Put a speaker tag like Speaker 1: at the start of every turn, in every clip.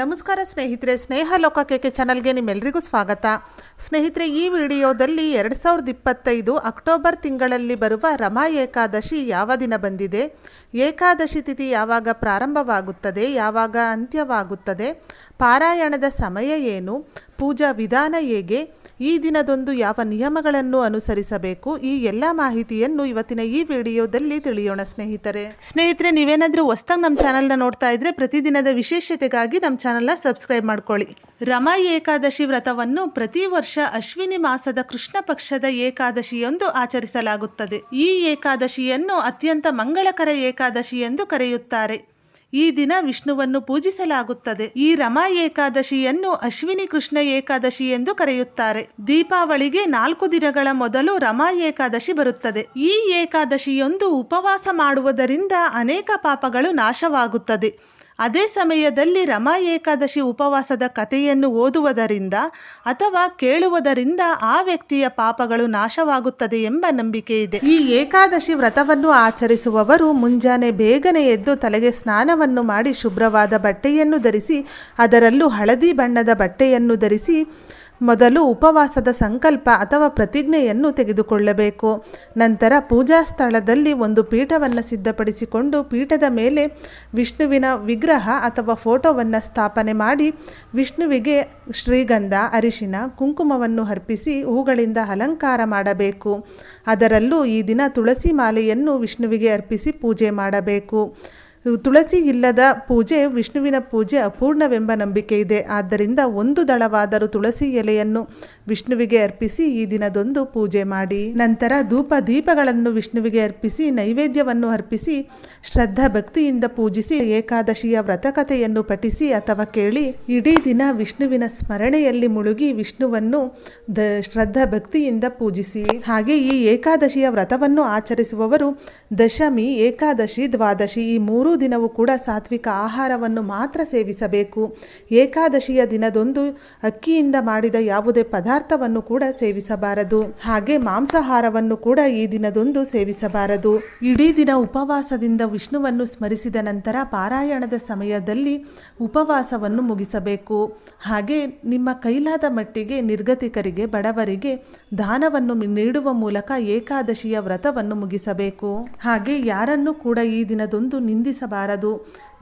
Speaker 1: ನಮಸ್ಕಾರ ಸ್ನೇಹಿತರೆ, ಸ್ನೇಹ ಲೋಕ ಕೆಕೆ ಚಾನಲ್ಗೆ ನಿಮ್ಮೆಲ್ಲರಿಗೂ ಸ್ವಾಗತ. ಸ್ನೇಹಿತರೆ, ಈ ವಿಡಿಯೋದಲ್ಲಿ ಎರಡು ಸಾವಿರದ ಇಪ್ಪತ್ತೈದು ಅಕ್ಟೋಬರ್ ತಿಂಗಳಲ್ಲಿ ಬರುವ ರಮಾ ಏಕಾದಶಿ ಯಾವ ದಿನ ಬಂದಿದೆ, ಏಕಾದಶಿ ತಿಥಿ ಯಾವಾಗ ಪ್ರಾರಂಭವಾಗುತ್ತದೆ, ಯಾವಾಗ ಅಂತ್ಯವಾಗುತ್ತದೆ, ಪಾರಾಯಣದ ಸಮಯ ಏನು, ಪೂಜಾ ವಿಧಾನ ಹೇಗೆ ಈ ದಿನದೊಂದು ಯಾವ ನಿಯಮಗಳನ್ನು ಅನುಸರಿಸಬೇಕು? ಈ ಎಲ್ಲ ಮಾಹಿತಿಯನ್ನು ಇವತ್ತಿನ ಈ ವಿಡಿಯೋದಲ್ಲಿ ತಿಳಿಯೋಣ ಸ್ನೇಹಿತರೆ. ಸ್ನೇಹಿತರೆ, ನೀವೇನಾದರೂ ಹೊಸ್ದಾಗಿ ನಮ್ಮ ಚಾನಲ್ನ ನೋಡ್ತಾ ಇದ್ರೆ ಪ್ರತಿದಿನದ ವಿಶೇಷತೆಗಾಗಿ ನಮ್ಮ ಚಾನಲ್ನ ಸಬ್ಸ್ಕ್ರೈಬ್ ಮಾಡ್ಕೊಳ್ಳಿ. ರಮಾ ಏಕಾದಶಿ ವ್ರತವನ್ನು ಪ್ರತಿ ವರ್ಷ ಅಶ್ವಿನಿ ಮಾಸದ ಕೃಷ್ಣ ಪಕ್ಷದ ಏಕಾದಶಿಯೊಂದು ಆಚರಿಸಲಾಗುತ್ತದೆ. ಈ ಏಕಾದಶಿಯನ್ನು ಅತ್ಯಂತ ಮಂಗಳಕರ ಏಕಾದಶಿ ಎಂದು ಕರೆಯುತ್ತಾರೆ. ಈ ದಿನ ವಿಷ್ಣುವನ್ನು ಪೂಜಿಸಲಾಗುತ್ತದೆ. ಈ ರಮಾ ಏಕಾದಶಿಯನ್ನು ಅಶ್ವಿನಿ ಕೃಷ್ಣ ಏಕಾದಶಿ ಎಂದು ಕರೆಯುತ್ತಾರೆ. ದೀಪಾವಳಿಗೆ ನಾಲ್ಕು ದಿನಗಳ ಮೊದಲು ರಮಾ ಏಕಾದಶಿ ಬರುತ್ತದೆ. ಈ ಏಕಾದಶಿಯೊಂದು ಉಪವಾಸ ಮಾಡುವುದರಿಂದ ಅನೇಕ ಪಾಪಗಳು ನಾಶವಾಗುತ್ತದೆ. ಅದೇ ಸಮಯದಲ್ಲಿ ರಮಾ ಏಕಾದಶಿ ಉಪವಾಸದ ಕಥೆಯನ್ನು ಓದುವುದರಿಂದ ಅಥವಾ ಕೇಳುವುದರಿಂದ ಆ ವ್ಯಕ್ತಿಯ ಪಾಪಗಳು ನಾಶವಾಗುತ್ತದೆ ಎಂಬ ನಂಬಿಕೆ ಇದೆ. ಈ ಏಕಾದಶಿ ವ್ರತವನ್ನು ಆಚರಿಸುವವರು ಮುಂಜಾನೆ ಬೇಗನೆ ಎದ್ದು ತಲೆಗೆ ಸ್ನಾನವನ್ನು ಮಾಡಿ ಶುಭ್ರವಾದ ಬಟ್ಟೆಯನ್ನು ಧರಿಸಿ, ಅದರಲ್ಲೂ ಹಳದಿ ಬಣ್ಣದ ಬಟ್ಟೆಯನ್ನು ಧರಿಸಿ ಮೊದಲು ಉಪವಾಸದ ಸಂಕಲ್ಪ ಅಥವಾ ಪ್ರತಿಜ್ಞೆಯನ್ನು ತೆಗೆದುಕೊಳ್ಳಬೇಕು. ನಂತರ ಪೂಜಾ ಸ್ಥಳದಲ್ಲಿ ಒಂದು ಪೀಠವನ್ನು ಸಿದ್ಧಪಡಿಸಿಕೊಂಡು ಪೀಠದ ಮೇಲೆ ವಿಷ್ಣುವಿನ ವಿಗ್ರಹ ಅಥವಾ ಫೋಟೋವನ್ನು ಸ್ಥಾಪನೆ ಮಾಡಿ ವಿಷ್ಣುವಿಗೆ ಶ್ರೀಗಂಧ, ಅರಿಶಿನ, ಕುಂಕುಮವನ್ನು ಅರ್ಪಿಸಿ ಹೂಗಳಿಂದ ಅಲಂಕಾರ ಮಾಡಬೇಕು. ಅದರಲ್ಲೂ ಈ ದಿನ ತುಳಸಿ ಮಾಲೆಯನ್ನು ವಿಷ್ಣುವಿಗೆ ಅರ್ಪಿಸಿ ಪೂಜೆ ಮಾಡಬೇಕು. ತುಳಸಿ ಇಲ್ಲದ ಪೂಜೆ, ವಿಷ್ಣುವಿನ ಪೂಜೆ ಅಪೂರ್ಣವೆಂಬ ನಂಬಿಕೆ ಇದೆ. ಆದ್ದರಿಂದ ಒಂದು ದಳವಾದರೂ ತುಳಸಿ ಎಲೆಯನ್ನು ವಿಷ್ಣುವಿಗೆ ಅರ್ಪಿಸಿ ಈ ದಿನದೊಂದು ಪೂಜೆ ಮಾಡಿ. ನಂತರ ಧೂಪ ದೀಪಗಳನ್ನು ವಿಷ್ಣುವಿಗೆ ಅರ್ಪಿಸಿ, ನೈವೇದ್ಯವನ್ನು ಅರ್ಪಿಸಿ, ಶ್ರದ್ಧಾ ಭಕ್ತಿಯಿಂದ ಪೂಜಿಸಿ, ಏಕಾದಶಿಯ ವ್ರತಕಥೆಯನ್ನು ಪಠಿಸಿ ಅಥವಾ ಕೇಳಿ, ಇಡೀ ದಿನ ವಿಷ್ಣುವಿನ ಸ್ಮರಣೆಯಲ್ಲಿ ಮುಳುಗಿ ವಿಷ್ಣುವನ್ನು ದ ಶ್ರದ್ಧಾ ಭಕ್ತಿಯಿಂದ ಪೂಜಿಸಿ. ಹಾಗೆ ಈ ಏಕಾದಶಿಯ ವ್ರತವನ್ನು ಆಚರಿಸುವವರು ದಶಮಿ, ಏಕಾದಶಿ, ದ್ವಾದಶಿ ಈ ಮೂರೂ ದಿನವೂ ಕೂಡ ಸಾತ್ವಿಕ ಆಹಾರವನ್ನು ಮಾತ್ರ ಸೇವಿಸಬೇಕು. ಏಕಾದಶಿಯ ದಿನದೊಂದು ಅಕ್ಕಿಯಿಂದ ಮಾಡಿದ ಯಾವುದೇ ಪದಾರ್ಥವನ್ನು ಕೂಡ ಸೇವಿಸಬಾರದು. ಹಾಗೆ ಮಾಂಸಾಹಾರವನ್ನು ಕೂಡ ಈ ದಿನದೊಂದು ಸೇವಿಸಬಾರದು. ಇಡೀ ದಿನ ಉಪವಾಸದಿಂದ ವಿಷ್ಣುವನ್ನು ಸ್ಮರಿಸಿದ ನಂತರ ಪಾರಾಯಣದ ಸಮಯದಲ್ಲಿ ಉಪವಾಸವನ್ನು ಮುಗಿಸಬೇಕು. ಹಾಗೆ ನಿಮ್ಮ ಕೈಲಾದ ಮಟ್ಟಿಗೆ ನಿರ್ಗತಿಕರಿಗೆ, ಬಡವರಿಗೆ ದಾನವನ್ನು ನೀಡುವ ಮೂಲಕ ಏಕಾದಶಿಯ ವ್ರತವನ್ನು ಮುಗಿಸಬೇಕು. ಹಾಗೆ ಯಾರನ್ನು ಕೂಡ ಈ ದಿನದೊಂದು ನಿಂದಿಸಬಾರದು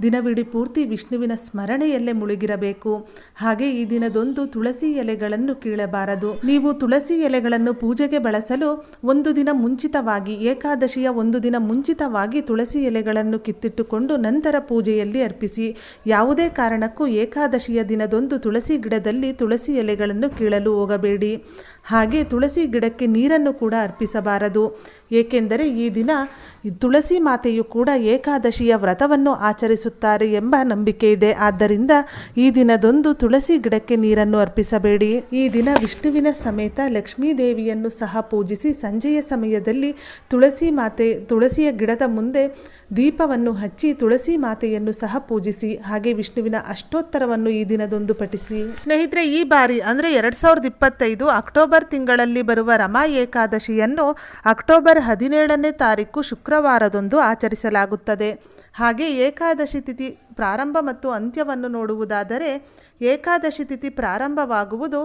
Speaker 1: ದಿನವಿಡೀ ಪೂರ್ತಿ ವಿಷ್ಣುವಿನ ಸ್ಮರಣೆಯಲ್ಲೇ ಮುಳುಗಿರಬೇಕು. ಹಾಗೆ ಈ ದಿನದೊಂದು ತುಳಸಿ ಎಲೆಗಳನ್ನು ಕೀಳಬಾರದು. ನೀವು ತುಳಸಿ ಎಲೆಗಳನ್ನು ಪೂಜೆಗೆ ಬಳಸಲು ಒಂದು ದಿನ ಮುಂಚಿತವಾಗಿ, ಏಕಾದಶಿಯ ಒಂದು ದಿನ ಮುಂಚಿತವಾಗಿ ತುಳಸಿ ಎಲೆಗಳನ್ನು ಕಿತ್ತಿಟ್ಟುಕೊಂಡು ನಂತರ ಪೂಜೆಯಲ್ಲಿ ಅರ್ಪಿಸಿ. ಯಾವುದೇ ಕಾರಣಕ್ಕೂ ಏಕಾದಶಿಯ ದಿನದೊಂದು ತುಳಸಿ ಗಿಡದಲ್ಲಿ ತುಳಸಿ ಎಲೆಗಳನ್ನು ಕೀಳಲು ಹೋಗಬೇಡಿ. ಹಾಗೆ ತುಳಸಿ ಗಿಡಕ್ಕೆ ನೀರನ್ನು ಕೂಡ ಅರ್ಪಿಸಬಾರದು. ಏಕೆಂದರೆ ಈ ದಿನ ತುಳಸಿ ಮಾತೆಯು ಕೂಡ ಏಕಾದಶಿಯ ವ್ರತವನ್ನು ಆಚರಿಸುತ್ತಾರೆ. ಎಂಬ ನಂಬಿಕೆ ಇದೆ. ಆದ್ದರಿಂದ ಈ ದಿನದೊಂದು ತುಳಸಿ ಗಿಡಕ್ಕೆ ನೀರನ್ನು ಅರ್ಪಿಸಬೇಡಿ. ಈ ದಿನ ವಿಷ್ಣುವಿನ ಸಮೇತ ಲಕ್ಷ್ಮೀ ದೇವಿಯನ್ನು ಸಹ ಪೂಜಿಸಿ ಸಂಜೆಯ ಸಮಯದಲ್ಲಿ ತುಳಸಿ ಮಾತೆ, ತುಳಸಿಯ ಗಿಡದ ಮುಂದೆ ದೀಪವನ್ನು ಹಚ್ಚಿ ತುಳಸಿ ಮಾತೆಯನ್ನು ಸಹ ಪೂಜಿಸಿ. ಹಾಗೆ ವಿಷ್ಣುವಿನ ಅಷ್ಟೋತ್ತರವನ್ನು ಈ ದಿನದೊಂದು ಪಠಿಸಿ. ಸ್ನೇಹಿತರೆ, ಈ ಬಾರಿ ಅಂದರೆ ಎರಡು ಸಾವಿರದ ಇಪ್ಪತ್ತೈದು ಅಕ್ಟೋಬರ್ ತಿಂಗಳಲ್ಲಿ ಬರುವ ರಮಾ ಏಕಾದಶಿಯನ್ನು ಅಕ್ಟೋಬರ್ ಹದಿನೇಳನೇ ತಾರೀಕು ಶುಕ್ರವಾರದೊಂದು ಆಚರಿಸಲಾಗುತ್ತದೆ. ಹಾಗೆ ಏಕಾದಶಿ ತಿಥಿ ಪ್ರಾರಂಭ ಮತ್ತು ಅಂತ್ಯವನ್ನು ನೋಡುವುದಾದರೆ ಏಕಾದಶಿ ತಿಥಿ ಪ್ರಾರಂಭವಾಗುವುದು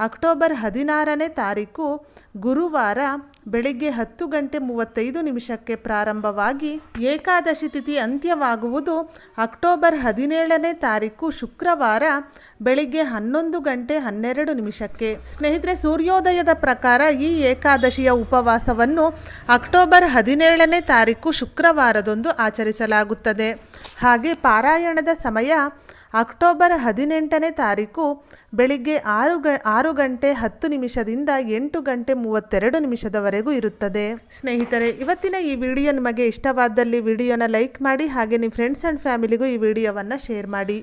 Speaker 1: ಅಕ್ಟೋಬರ್ ಹದಿನಾರನೇ ತಾರೀಕು ಗುರುವಾರ ಬೆಳಿಗ್ಗೆ ಹತ್ತು ಗಂಟೆ ಮೂವತ್ತೈದು ನಿಮಿಷಕ್ಕೆ ಪ್ರಾರಂಭವಾಗಿ ಏಕಾದಶಿ ತಿಥಿ ಅಂತ್ಯವಾಗುವುದು ಅಕ್ಟೋಬರ್ ಹದಿನೇಳನೇ ತಾರೀಕು ಶುಕ್ರವಾರ ಬೆಳಿಗ್ಗೆ ಹನ್ನೊಂದು ಗಂಟೆ ಹನ್ನೆರಡು ನಿಮಿಷಕ್ಕೆ. ಸ್ನೇಹಿತರೆ, ಸೂರ್ಯೋದಯದ ಪ್ರಕಾರ ಈ ಏಕಾದಶಿಯ ಉಪವಾಸವನ್ನು ಅಕ್ಟೋಬರ್ ಹದಿನೇಳನೇ ತಾರೀಕು ಶುಕ್ರವಾರದಂದು ಆಚರಿಸಲಾಗುತ್ತದೆ. ಹಾಗೆ ಪಾರಾಯಣದ ಸಮಯ ಅಕ್ಟೋಬರ್ ಹದಿನೆಂಟನೇ ತಾರೀಕು ಬೆಳಿಗ್ಗೆ ಆರು ಗ, ಆರು ಗಂಟೆ ಹತ್ತು ನಿಮಿಷದಿಂದ ಎಂಟು ಗಂಟೆ ಮೂವತ್ತೆರಡು ನಿಮಿಷದವರೆಗೂ ಇರುತ್ತದೆ. ಸ್ನೇಹಿತರೆ, ಇವತ್ತಿನ ಈ ವಿಡಿಯೋ ನಿಮಗೆ ಇಷ್ಟವಾದಲ್ಲಿ ವಿಡಿಯೋನ ಲೈಕ್ ಮಾಡಿ ಹಾಗೆ ನಿಮ್ಮ ಫ್ರೆಂಡ್ಸ್ ಆ್ಯಂಡ್ ಫ್ಯಾಮಿಲಿಗೂ ಈ ವಿಡಿಯೋವನ್ನು ಶೇರ್ ಮಾಡಿ.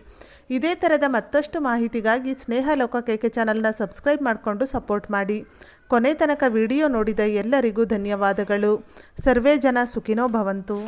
Speaker 1: ಇದೇ ಥರದ ಮತ್ತಷ್ಟು ಮಾಹಿತಿಗಾಗಿ ಸ್ನೇಹ ಲೋಕ ಕೇಕೆ ಚಾನಲ್ನ ಸಬ್ಸ್ಕ್ರೈಬ್ ಮಾಡಿಕೊಂಡು ಸಪೋರ್ಟ್ ಮಾಡಿ. ಕೊನೆ ತನಕ ವಿಡಿಯೋ ನೋಡಿದ ಎಲ್ಲರಿಗೂ ಧನ್ಯವಾದಗಳು. ಸರ್ವೇ ಜನ ಸುಖಿನೋ ಭವಂತು.